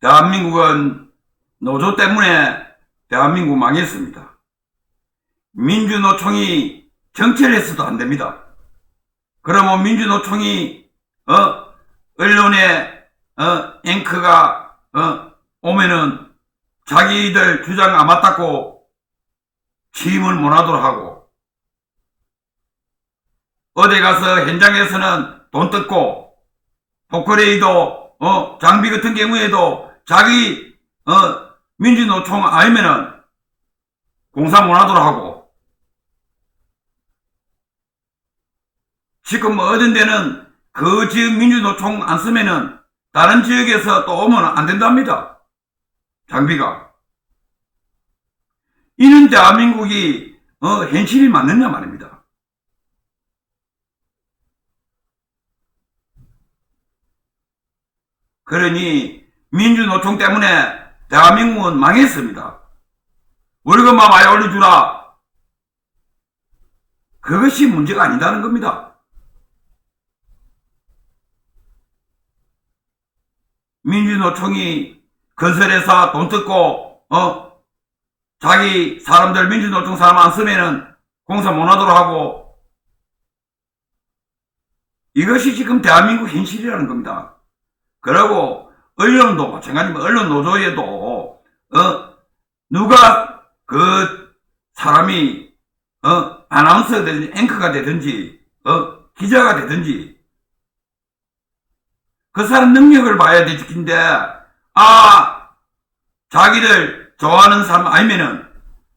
대한민국은 노조 때문에 대한민국 망했습니다. 민주노총이 정치를 했어도 안 됩니다. 그러면 민주노총이 어 언론에 어 앵커가 어 오면은 자기들 주장 안 맞다고 취임을 못하도록 하고 어디 가서 현장에서는 돈 뜯고 포크레이도 어 장비 같은 경우에도 자기 어 민주노총 아니면은 공사 못하도록 하고 지금 뭐 어떤 데는 그 지역 민주노총 안 쓰면은 다른 지역에서 또 오면 안 된답니다. 장비가. 이는 대한민국이 어, 현실이 맞느냐 말입니다. 그러니 민주노총 때문에 대한민국은 망했습니다. 월급만 많이 올려주라. 그것이 문제가 아니다는 겁니다. 민주노총이 건설회사 돈 뜯고 어 자기 사람들 민주노총 사람 안 쓰면은 공사 못 하도록 하고 이것이 지금 대한민국 현실이라는 겁니다. 그리고 언론도 마찬가지입니다. 언론 노조에도 어 누가 그 사람이 어 아나운서가 되든지 앵커가 되든지 어 기자가 되든지 그 사람 능력을 봐야 될 텐데 아 자기들 좋아하는 사람 아니면은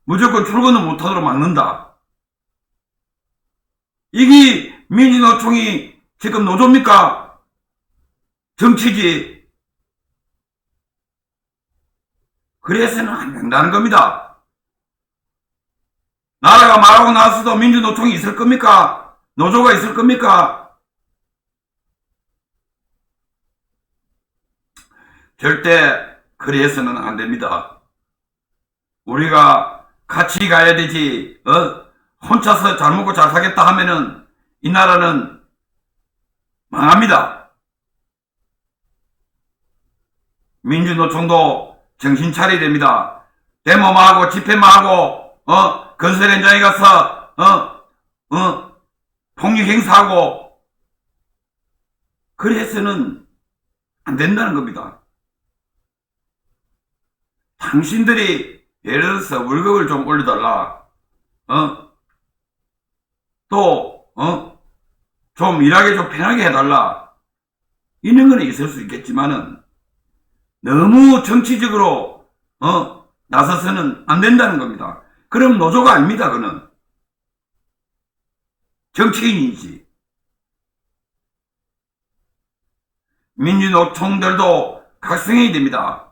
무조건 출근을 못하도록 막는다. 이게 민주노총이 지금 노조입니까? 정치지. 그래서는 안 된다는 겁니다. 나라가 말하고 나서도 민주노총이 있을 겁니까? 노조가 있을 겁니까? 절대 그래서는 안 됩니다. 우리가 같이 가야 되지, 어? 혼자서 잘 먹고 잘 사겠다 하면은 이 나라는 망합니다. 민주노총도 정신 차려야 됩니다. 데모만 하고 집회만 하고, 어? 건설 현장에 가서, 어? 어? 폭력 행사하고, 그래서는 안 된다는 겁니다. 당신들이 예를 들어서 월급을 좀 올려달라. 어? 또, 어? 좀 일하기 좀 편하게 해달라. 이런 거는 있을 수 있겠지만은 너무 정치적으로, 어? 나서서는 안 된다는 겁니다. 그럼 노조가 아닙니다, 그는. 정치인이지. 민주노총들도 각성해야 됩니다.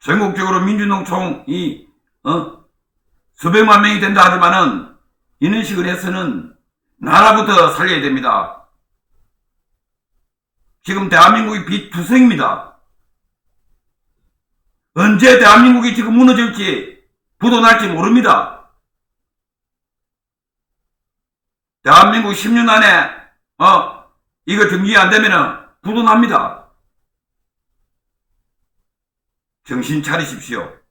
전국적으로 민주노총이 어? 수백만 명이 된다 하지만은 이런 식으로 해서는 나라부터 살려야 됩니다. 지금 대한민국이 비투성입니다. 언제 대한민국이 지금 무너질지 부도날지 모릅니다. 대한민국 10년 안에 어 이거 정리 안 되면은 부도납니다. 정신 차리십시오.